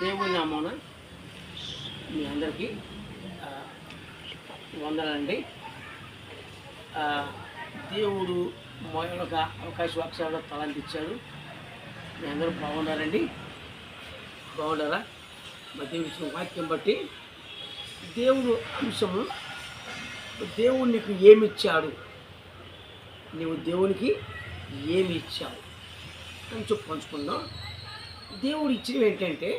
దేవుని నామోన మీ అందరికీ వందలండి. దేవుడు మొదలొక అవకాశం అక్షరాలు తలాంటి మీ అందరూ బాగున్నారండి? బాగున్నారా? మరి దేవుడు వాక్యం బట్టి దేవుడు అంశము దేవుడు నీకు ఏమి ఇచ్చాడు నీవు దేవునికి ఏమి ఇచ్చావు? అని చెప్పు పంచుకుందాం. దేవుడు ఇచ్చినవి ఏంటంటే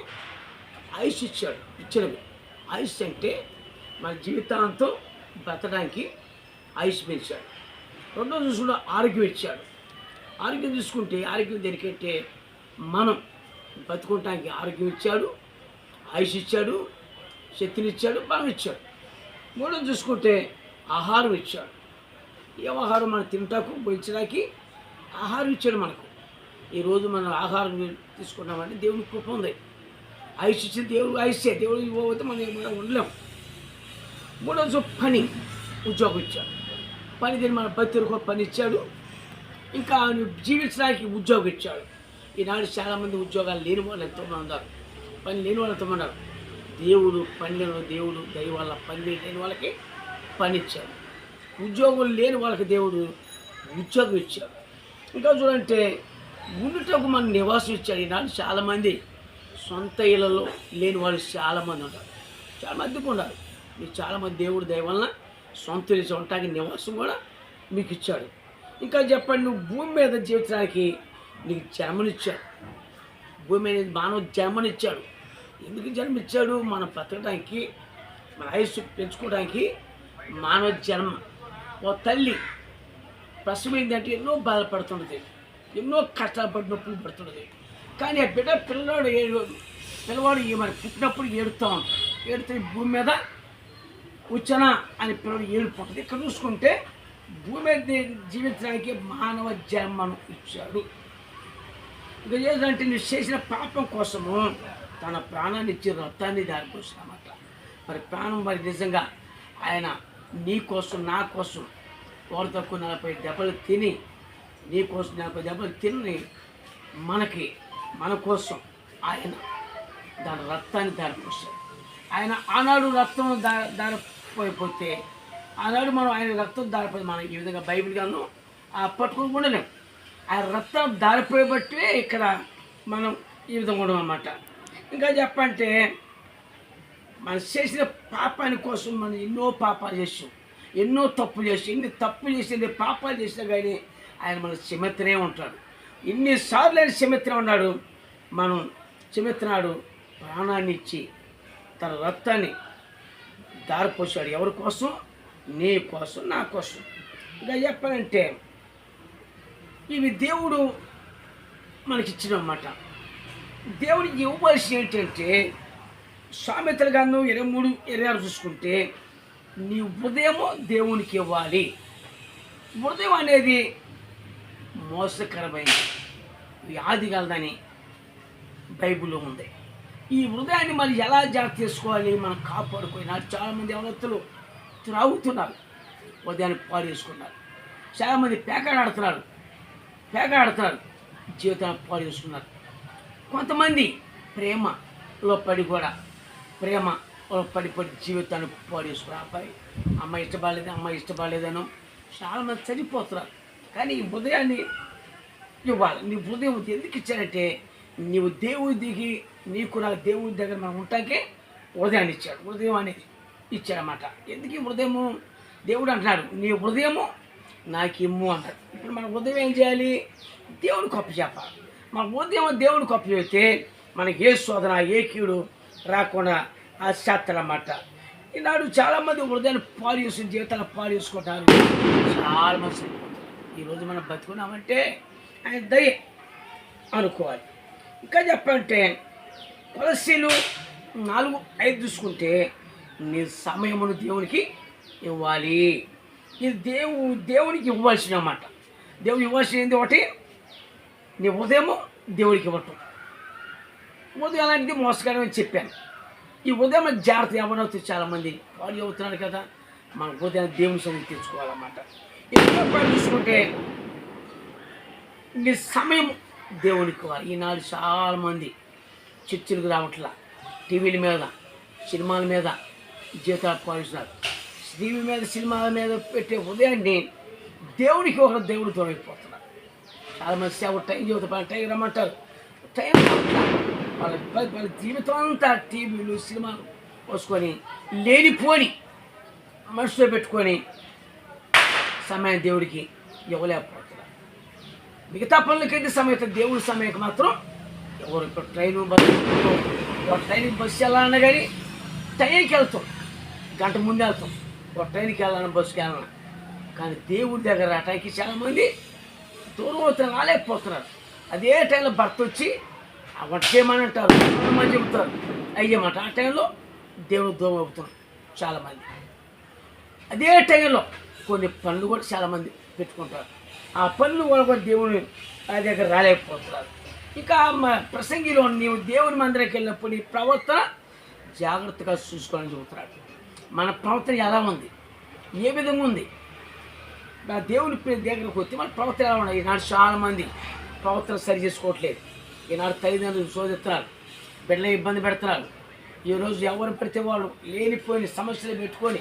ఆయుష్ ఇచ్చాడు ఇచ్చినవి. ఆయుష్ అంటే మన జీవితాంతం బతడానికి ఆయుష్ పెంచాడు. రెండో చూసుకుంటే ఆరోగ్యం ఇచ్చాడు. ఆరోగ్యం చూసుకుంటే ఆరోగ్యం దేనికంటే మనం బతుకుంటానికి ఆరోగ్యం ఇచ్చాడు ఆయుష్ ఇచ్చాడు శక్తిని ఇచ్చాడు బలం ఇచ్చాడు. మూడో చూసుకుంటే ఆహారం ఇచ్చాడు. ఏ ఆహారం మనం తింటాకు పోయించడానికి ఆహారం ఇచ్చాడు మనకు. ఈరోజు మనం ఆహారం తీసుకున్నామంటే దేవుని కృప ఉంది. ఆయుష్ ఇచ్చిన దేవుడు ఆయుష్యే దేవుడు ఇవ్వకపోతే మనం ఏమైనా ఉండలేం. మూడోజు పని ఉద్యోగం ఇచ్చాడు. పని దీన్ని మన బతికి పని ఇచ్చాడు. ఇంకా ఆయన జీవించడానికి ఉద్యోగం ఇచ్చాడు. ఈనాడు చాలామంది ఉద్యోగాలు లేని వాళ్ళు ఎంతోమంది ఉన్నారు. పని లేని వాళ్ళు ఎంతోమంది ఉన్నారు. దేవుడు పనిలో దేవుడు దైవాల పని లేని వాళ్ళకి పని ఇచ్చాడు. ఉద్యోగం లేని వాళ్ళకి దేవుడు ఉద్యోగం ఇచ్చాడు. ఇంకా చూడంటే ఉండుటకు మన నివాసం ఇచ్చాడు ఈనాడు చాలామంది. సొంత ఇళ్ళలో లేని వాళ్ళు చాలామంది ఉంటారు. చాలా మందికి ఉన్నారు మీకు చాలామంది దేవుడు దయవలన సొంత ఇల్లు ఉండటానికి నివాసం కూడా మీకు ఇచ్చాడు. ఇంకా చెప్పండి నువ్వు భూమి మీద జీవించడానికి నీకు జన్మనిచ్చాడు. భూమి మీద మానవ జన్మనిచ్చాడు. ఎందుకు జన్మిచ్చాడు? మనం బ్రతకడానికి మన ఆయుస్సు పెంచుకోవడానికి మానవ జన్మ. ఓ తల్లి ప్రసవమైందంటే ఎన్నో బాధపడుతున్నది ఎన్నో కష్టాలు పడినప్పుడు పడుతున్నది కానీ ఆ బిడ్డ పిల్లవాడు ఏడు పిల్లవాడు ఈ మరి పుట్టినప్పుడు ఏడుతూ ఉంటాడు. ఏడుతూ ఈ భూమి మీద వచ్చానా అని పిల్లడు ఏడు పుట్టదు ఇక్కడ చూసుకుంటే భూమి మీద జీవించడానికి మానవ జన్మను ఇచ్చాడు. ఇక ఏంటంటే నువ్వు చేసిన పాపం కోసము తన ప్రాణాన్ని ఇచ్చి రక్తాన్ని దారిపోసినమాట మరి ప్రాణం మరి నిజంగా ఆయన నీ కోసం నా కోసం ఒకరు తక్కువ నలభై దెబ్బలు తిని నీ కోసం నలభై దెబ్బలు తిని మనకి మన కోసం ఆయన దాని రక్తాన్ని దారిపోసాడు ఆయన ఆనాడు రక్తం దా దారిపోయిపోతే ఆనాడు మనం ఆయన రక్తం దారిపోయి మనం ఈ విధంగా బైబిల్ గాను ఆ పట్టుకుని ఉండలేం ఆయన రక్తం దారిపోయబట్టే ఇక్కడ మనం ఈ విధంగా ఉండడం అన్నమాట. ఇంకా చెప్పంటే మనం చేసిన పాపాని కోసం మనం ఎన్నో పాపాలు చేసాం. ఎన్నో తప్పులు చేసాం. ఎన్ని తప్పులు చేసి ఎన్ని పాపాలు చేసినా కానీ ఆయన మన క్షమిత్రనే ఉంటాడు. ఎన్నిసార్లు ఆయన క్షమిత్ర ఉన్నాడు. మనం క్షమిత్రనాడు ప్రాణాన్ని ఇచ్చి తన రక్తాన్ని దారిపోసాడు ఎవరి కోసం? నీ కోసం నా కోసం. ఇంకా చెప్పాలంటే ఇవి దేవుడు మనకిచ్చినమాట. అన్నమాట దేవుడికి ఇవ్వవలసి ఏంటంటే సామెతలు గాను ఇరవై మూడు ఇరవై ఆరు చూసుకుంటే నీ ఉదయము దేవునికి ఇవ్వాలి. ఉదయం అనేది మోసకరమైన వ్యాధి కలదని బైబిల్లో ఉంది. ఈ హృదయాన్ని మరి ఎలా జాగ్రత్త చేసుకోవాలి మనం కాపాడుకోవాలి? చాలామంది ఎవరొత్తులు త్రాగుతున్నారు. ఉదయాన్ని పాడు చేసుకున్నారు చాలామంది పేకాడ ఆడుతున్నారు. జీవితాన్ని పాడు చేసుకున్నారు. కొంతమంది ప్రేమలో పడి కూడా ప్రేమలో పడి పడి జీవితాన్ని పాడు చేసుకున్నారు. అబ్బాయి అమ్మాయి ఇష్టపడలేదు అమ్మాయి ఇష్టపడలేదను చాలామంది చనిపోతున్నారు. కానీ ఈ హృదయాన్ని ఇవ్వాలి. నీ హృదయం ఎందుకు ఇచ్చాడంటే నీవు దేవుడి దిగి నీకు నాకు దేవుడి దగ్గర మనం ఉంటాకే హృదయాన్ని ఇచ్చాడు. హృదయం అనేది ఇచ్చాడనమాట ఎందుకు ఈ హృదయము? దేవుడు అంటున్నాడు నీ హృదయము నాకు ఇమ్ము అన్నాడు. ఇప్పుడు మన హృదయం ఏం చేయాలి? దేవుని కప్పు చెప్పాలి మన హృదయం దేవుని కప్పు చెబితే మనకి ఏ శోధన ఏ కీడు రాకుండా ఆ అన్నమాట ఈనాడు చాలామంది హృదయాన్ని పాలు చేసుకుని జీవితాలు పాలు చేసుకుంటారు. చాలామంది చనిపోతారు ఈరోజు మనం బతుకున్నామంటే ఆయన దయ అనుకోవాలి. ఇంకా చెప్పంటే కొలసీలు నాలుగు ఐదు చూసుకుంటే నీ సమయమును దేవునికి ఇవ్వాలి. ఇది దేవు దేవునికి ఇవ్వాల్సిన అన్నమాట దేవుడు ఇవ్వాల్సిన ఏంది ఒకటి? నీ ఉదయము దేవుడికి ఇవ్వటం. ఉదయం అలాంటిది మోసకరం అని చెప్పాను. ఈ ఉదయం జాగ్రత్త ఎవరవుతుంది చాలామంది వాళ్ళు అవుతున్నారు కదా మన ఉదయం దేవుని సన్నిధి తెచ్చుకోవాలన్నమాట. ఇంకా చూసుకుంటే? నీ సమయం దేవునికి ఇవ్వాలి ఈనాడు చాలామంది చర్చిలకు రావట్లా. టీవీల మీద సినిమాల మీద జీతాలు పాలిస్తున్నారు. టీవీ మీద సినిమాల మీద పెట్టే ఉదయాన్ని దేవుడికి ఒక దేవుడు తోడైపోతున్నారు చాలామంది సేవ టైం చెబుతారు టైం రమ్మంటారు. టైం వాళ్ళ వాళ్ళ- వాళ్ళ జీవితం అంతా టీవీలు సినిమాలు పోసుకొని లేనిపోని మనసులో పెట్టుకొని సమయం దేవుడికి ఇవ్వలేకపోతున్నారు. మిగతా పనులకైతే సమయం దేవుడి సమయానికి మాత్రం ఎవరు ఇప్పుడు ట్రైన్ బస్సు ఒక ట్రైన్కి బస్సు వెళ్ళాలన్నా కానీ టైంకి వెళ్తాం. గంట ముందు వెళ్తాం. ఒక ట్రైన్కి వెళ్ళాలన్నా బస్సుకి వెళ్ళాలన్నా. కానీ దేవుడి దగ్గర అటాకి చాలామంది దూరం అవుతారు రాలేకపోతున్నారు. అదే టైంలో భర్త వచ్చి ఆ వంట చేయమనంటారు అని చెబుతారు అయ్యమాట ఆ టైంలో దేవుడు దూరం అవుతున్నారు చాలామంది. అదే టైంలో కొన్ని పనులు కూడా చాలామంది పెట్టుకుంటారు. ఆ పనులు కూడా కూడా దేవుని ఆ దగ్గర రాలేకపోతున్నారు. ఇంకా మా ప్రసంగిలో నీవు దేవుని మందిరానికి వెళ్ళినప్పుడు నీ ప్రవర్తన జాగ్రత్తగా చూసుకోవాలని చెబుతున్నాడు. మన ప్రవర్తన ఎలా ఉంది? ఏ విధంగా ఉంది? నా దేవుని దగ్గరకు వచ్చి మన ప్రవర్తన ఎలా ఉన్నాయి? ఈనాడు చాలామంది ప్రవర్తన సరి చేసుకోవట్లేదు. ఈనాడు తల్లిదండ్రులు శోధిస్తున్నారు బిడ్డలు ఇబ్బంది పెడుతున్నారు. ఈరోజు ఎవరు ప్రతి వాళ్ళు లేనిపోయిన సమస్యలు పెట్టుకొని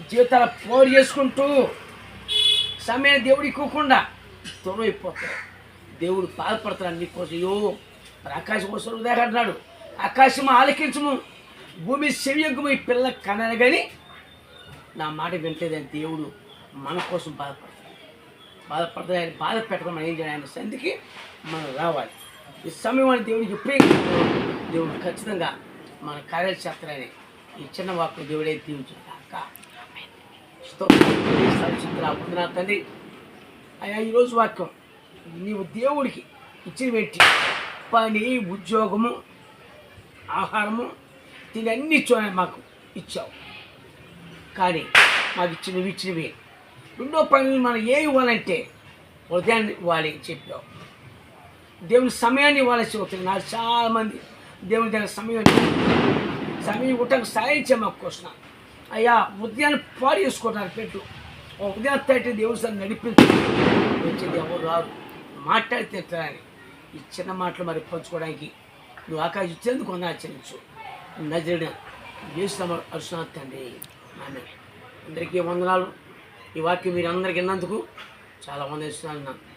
జీవితాలు పోరు చేసుకుంటూ సమయం దేవుడు ఇవ్వకుండా దూరం దేవుడు బాధపడతాడు నీకోసం అయ్యో మరి ఆకాశం కోసం ఉదాహరణాడు. ఆకాశం ఆలకించము. భూమి సెవియగ్గు ఈ పిల్ల కనాలి కానీ నా మాట వింటలేదని దేవుడు మన కోసం బాధపడతాడు. బాధపడతాడు ఆయన బాధ పెట్టడం ఏం చేయాలి? ఆయన సంధికి మనం రావాలి. ఈ సమయం అని దేవుడికి ఎప్పుడే దేవుడు ఖచ్చితంగా మన కార్యాలు చేస్తారని ఈ చిన్న వాక్కు దేవుడే దీవించుగాక వందనా తండ్రి. అయ్యా ఈరోజు వాక్యం నీవు దేవుడికి ఇచ్చిన పెట్టి పని ఉద్యోగము ఆహారము దీని అన్ని ఇచ్చావు మాకు ఇచ్చావు. కానీ మాకు ఇచ్చినవి ఇచ్చినవి. రెండో పనులు మనం ఏ ఇవ్వాలంటే హృదయాన్ని ఇవ్వాలి చెప్పావు. దేవుని సమయాన్ని ఇవ్వాలి చెబుతుంది నాకు చాలామంది దేవుని దగ్గర సమయం సమయం గుట్టకు సాయించే మాకు కోసం అయ్యా ఉదయాన్ని పాడు చేసుకున్నారు పెట్టు ఒక ఉదయం తట్టి దేవుడు సార్ నడిపించు. వచ్చేది ఎవరు రారు మాట్లాడితే అని? ఈ చిన్న మాటలు మరి పంచుకోవడానికి నువ్వు ఆకాశం ఇచ్చేందుకు కొంత ఆచరించు నజరుడు చేసిన అరుషణ తండ్రి. ఆమె అందరికీ వందనాలు. ఈ వాక్యం మీరు అందరికి విన్నందుకు చాలా వందనాలు